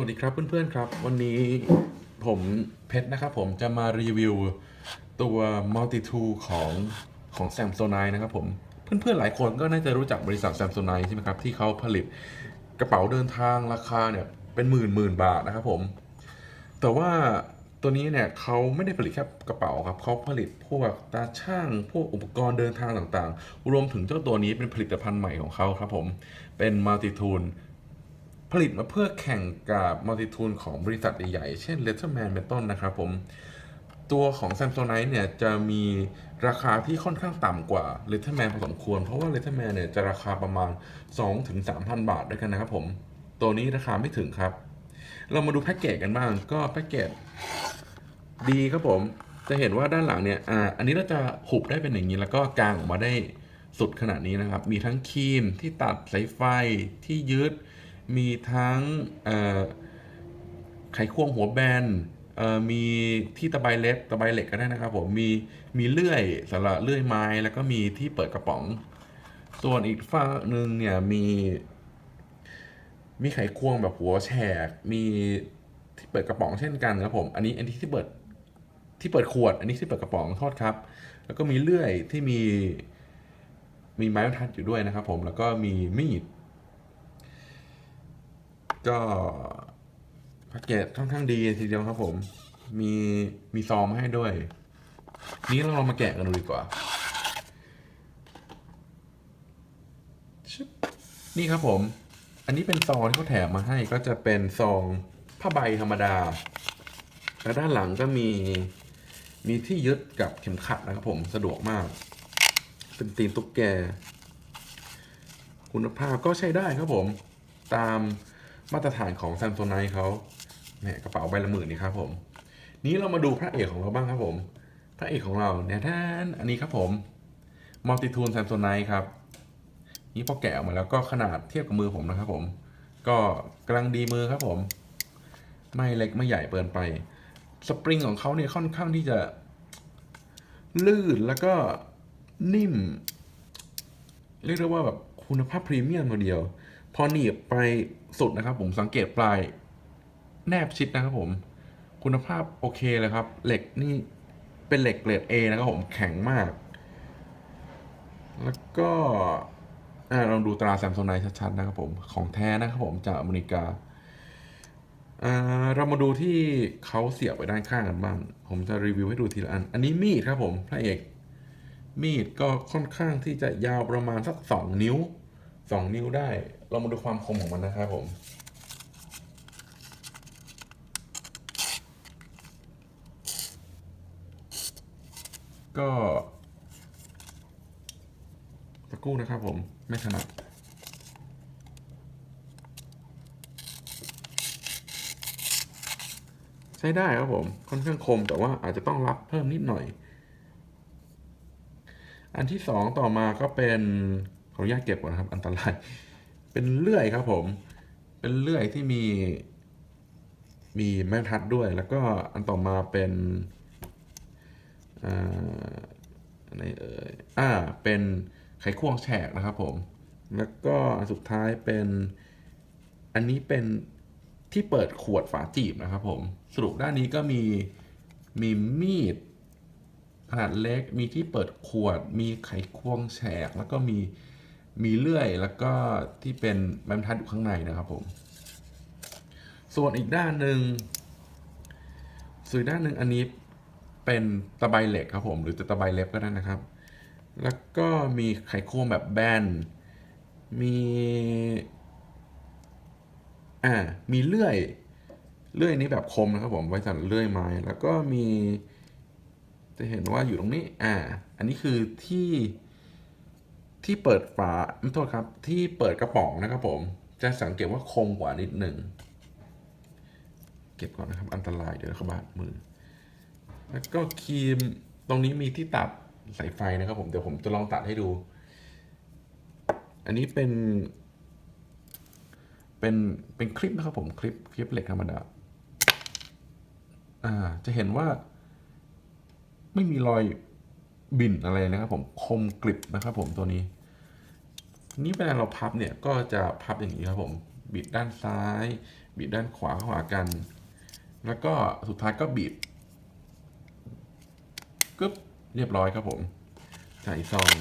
วัสดีครับเพื่อนๆครับ วันนี้ผมเพชรนะครับผมจะมารีวิวตัว Multitool ของของ Samsonite นะครับผมเพื่อนๆหลายคนก็น่าจะรู้จักบริษัท Samsonite ใช่ไหมครับที่เขาผลิตกระเป๋าเดินทางราคาเนี่ยเป็นหมื่นหมื่นบาทนะครับผมแต่ว่าตัวนี้เนี่ยเขาไม่ได้ผลิตแค่กระเป๋าครับเขาผลิตพวกตาช่างพวกอุปกรณ์เดินทางต่างๆ รวมถึงเจ้าตัวนี้เป็นผลิตภัณฑ์ใหม่ของเขาครับผมเป็น Multitool ผลิตมาเพื่อแข่งกับมัลติทูนของบริษัทใหญ่ๆ เช่น Letterman เป็นต้นนะครับผม ตัวของ Samsonite เนี่ยจะมีราคาที่ค่อนข้างต่ำกว่า Letterman พอสมควร เพราะว่า Letterman เนี่ยจะราคาประมาณ 2-3,000 บาทด้วยกันนะครับผม ตัวนี้ราคาไม่ถึงครับ เรามาดูแพ็กเกจกันบ้าง ก็แพ็กเกจดีครับผม จะเห็นว่าด้านหลังเนี่ยอ่าอันนี้เราจะหุบได้เป็นอย่างนี้แล้วก็กางออกมาได้สุดขนาดนี้นะครับ มีทั้งครีมที่ตัดสายไฟที่ยึด มีทั้งไขควงหัวแบนมีที่ตะไบเล็กตะไบเหล็กก็ได้นะครับผมมีมีเลื่อยสำหรับเลื่อยไม้แล้วก็มีที่เปิดกระป๋อง ส่วนอีกฝั่งหนึ่งเนี่ยมี มีไขควงแบบหัวแฉก มีที่เปิดกระป๋องเช่นกันครับผมอันนี้อันนี้ที่เปิดที่เปิดขวด อันนี้ที่เปิดกระป๋องโทษครับ แล้วก็มีเลื่อยที่มีมีไม้บรรทัดอยู่ด้วยนะครับผมแล้วก็มีมีด ก็แพ็กเกจค่อนข้างดีทีเดียวครับผม มีมีซองมาให้ด้วย นี้เราลองมาแกะกันดูดีกว่า นี่ครับผม อันนี้เป็นซองที่เขาแถมมาให้ก็จะเป็นซองผ้าใบธรรมดา แล้วด้านหลังก็มีมีที่ยึดกับเข็มขัดนะครับผมสะดวกมาก เป็นตีนตุ๊กแก คุณภาพก็ใช้ได้ครับผม ตาม มาตรฐานของ Samsonite เขาเนี่ยกระเป๋าใบละหมื่นนี่ครับผม นี้เรามาดูพระเอกของเราบ้างครับผม พระเอกของเราเนี่ยท่านอันนี้ครับผม Multitool Samsonite ครับ นี่พอแกะออกมาแล้วก็ขนาดเทียบกับมือผมนะครับผม ก็กำลังดีมือครับผม ไม่เล็กไม่ใหญ่เกินไป สปริงของเขาเนี่ยค่อนข้างที่จะลื่นแล้วก็นิ่ม เรียกได้ว่าแบบคุณภาพพรีเมียมตัวเดียว พอหนีบไป สุดนะครับ ผมสังเกตปลายแนบชิดนะครับผม คุณภาพโอเคเลยครับ เหล็กนี่เป็นเหล็กเกรด A นะครับผมแข็งมาก แล้วก็ลองดูตราแซม s ซไนชัดๆนะครับผม ของแท้นะครับผมจากอเมริกาอ่าเรามาดูที่เขาเสียบไว้ด้านข้างกันบ้าง ผมจะรีวิวให้ดูทีละอัน อันนี้มีดครับผมพระเอก มีดก็ค่อนข้างที่จะยาวประมาณสักสองนิ้วสองนิ้วได้ เรามาดูความคมของมันนะครับผม ก็สักครู่นะครับผม ไม่ถนัดใช้ได้ครับผม ค่อนข้างคมแต่ว่าอาจจะต้องรับเพิ่มนิดหน่อย อันที่สองต่อมาก็เป็นขออนุญาตเก็บก่อนนะครับ อันตราย เป็นเลื่อยครับผม เป็นเลื่อยที่มีมีไม้บรรทัดด้วย แล้วก็อันต่อมาเป็นอ่าอะไรเอ่ยอ่าเป็นไขควงแฉกนะครับผม แล้วก็อันสุดท้ายเป็นอันนี้เป็นที่เปิดขวดฝาจีบนะครับผม สรุปด้านนี้ก็มีมีมีดขนาดเล็ก มีที่เปิดขวด มีไขควงแฉก แล้วก็มี มีเลื่อยแล้วก็ที่เป็นไม้บรรทัดอยู่ข้างในนะครับผม ส่วนอีกด้านหนึ่งส่วนด้านหนึ่งอันนี้เป็นตะไบเหล็กครับผม หรือจะตะไบเล็บก็ได้นะครับ แล้วก็มีไขควงแบบแบน มีอ่ามีเลื่อย เลื่อยนี้แบบคมนะครับผมไว้สำหรับเลื่อยไม้ แล้วก็มี จะเห็นว่าอยู่ตรงนี้ อ่า อันนี้คือที่ ที่เปิดฝาไม่โทษครับ ที่เปิดกระป๋องนะครับผม จะสังเกตว่าคมกว่านิดหนึ่ง เก็บก่อนนะครับ อันตรายเดี๋ยวเขาบาดมือ แล้วก็ครีมตรงนี้มีที่ตัดสายไฟนะครับผมเดี๋ยวผมจะลองตัดให้ดู อันนี้เป็น เป็นเป็นคลิปนะครับผมคลิปคลิปเหล็กธรรมดาอ่า จะเห็นว่า ไม่มีรอยบิ่นอะไรนะครับผมคมกริบนะครับผมตัวนี้ นี่เวลาเราพับเนี่ยก็จะพับอย่างนี้ครับผมบิดด้านซ้ายบีบด้านขวาเข้าหากัน แล้วก็สุดท้ายก็บีบกึ๊บเรียบร้อยครับผมใส่ซอง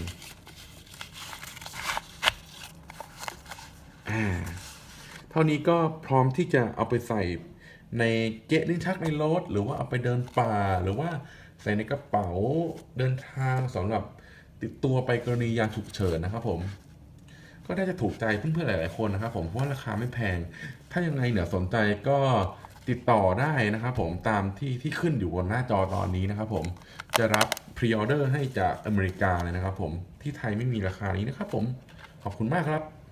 อ่าเท่านี้ก็พร้อมที่จะเอาไปใส่ในเกะลิ้นชักในรถหรือว่าเอาไปเดินป่าหรือว่าใส่ในกระเป๋าเดินทางสำหรับติดตัวไปกรณียามฉุกเฉินนะครับผม ก็น่าจะถูกใจเพื่อนๆหลายๆคนนะครับผมเพราะว่าราคาไม่แพง ถ้ายังไงเนี่ยสนใจก็ติดต่อได้นะครับผมตามที่ที่ขึ้นอยู่บนหน้าจอตอนนี้นะครับผมจะรับพรีออเดอร์ให้จากอเมริกาเลยนะครับผมที่ไทยไม่มีราคานี้นะครับผมขอบคุณมากครับ